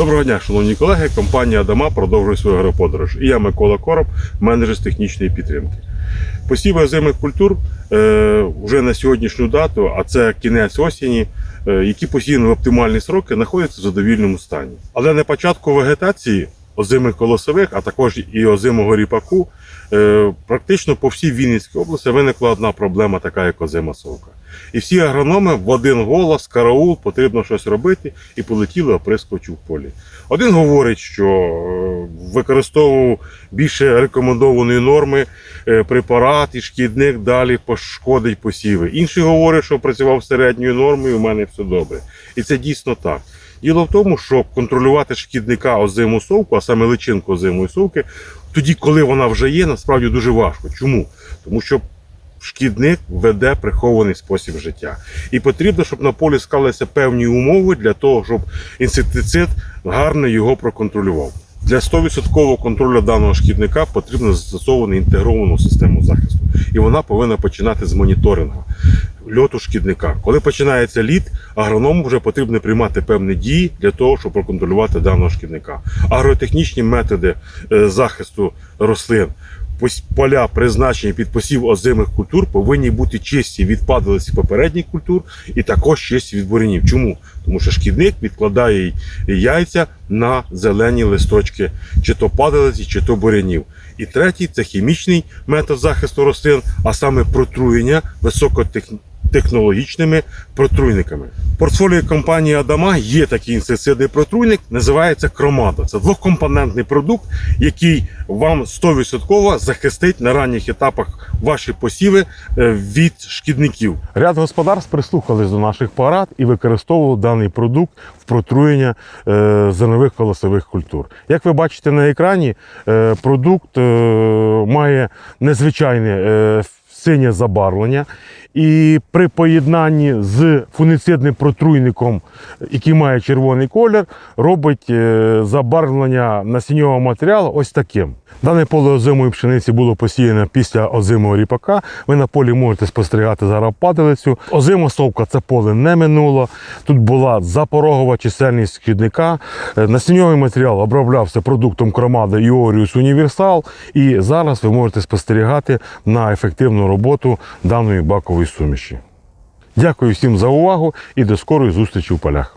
Доброго дня, шановні колеги. Компанія Адама продовжує свою агроподорож. І я Микола Короб, менеджер з технічної підтримки. Посіви озимих культур е, вже на сьогоднішню дату, а це кінець осені, е, які посіяні в оптимальні сроки, знаходяться в задовільному стані. Але на початку вегетації озимих колосових, а також і озимого ріпаку, е, практично по всій Вінницькій області виникла одна проблема, така як озима совка. І всі агрономи в один голос, караул, потрібно щось робити, і полетіли оприскувачі в полі. Один говорить, що е, використовував більше рекомендованої норми е, препарат і шкідник далі пошкодить посіви. Інший говорить, що працював середньою нормою, і у мене все добре. І це дійсно так. Діло в тому, що контролювати шкідника озиму совку, а саме личинку озимої совки, тоді, коли вона вже є, насправді дуже важко. Чому? Тому що шкідник веде прихований спосіб життя. І потрібно, щоб на полі склалися певні умови для того, щоб інсектицид гарно його проконтролював. Для 100% контролю даного шкідника потрібно застосовувати інтегровану систему захисту. І вона повинна починати з моніторингу льоту шкідника. Коли починається лід, агроному вже потрібно приймати певні дії для того, щоб проконтролювати даного шкідника. Агротехнічні методи е, захисту рослин. Поля, призначені під посів озимих культур, повинні бути чисті від падалиці попередніх культур і також чисті від бурянів. Чому? Тому що шкідник відкладає яйця на зелені листочки, чи то падалиці, чи то бурянів. І третій це хімічний метод захисту рослин, а саме протруєння високотехнологічними протруйниками. В портфоліо компанії Адама є такий інсектицидний протруйник, називається Кромада. Це двохкомпонентний продукт, який вам 100% захистить на ранніх етапах ваші посіви е, від шкідників. Ряд господарств прислухались до наших порад і використовували даний продукт в протруєння е, зернових колосових культур. Як ви бачите на екрані, е, продукт має незвичайне синє забарвлення. І при поєднанні з фуніцидним протруйником, який має червоний колір, робить е, забарвлення насіннього матеріалу ось таким. Дане поле озимої пшениці було посіяно після озимого ріпака. Ви на полі можете спостерігати зараз падалицю. Озима совка це поле не минуло. Тут була запорогова чисельність шкідника. Е, Насінньовий матеріал оброблявся продуктом Кромада Іоріус Універсал. І зараз ви можете спостерігати на ефективну роботу даної бакової суміші. Дякую всім за увагу і до скорої зустрічі в полях.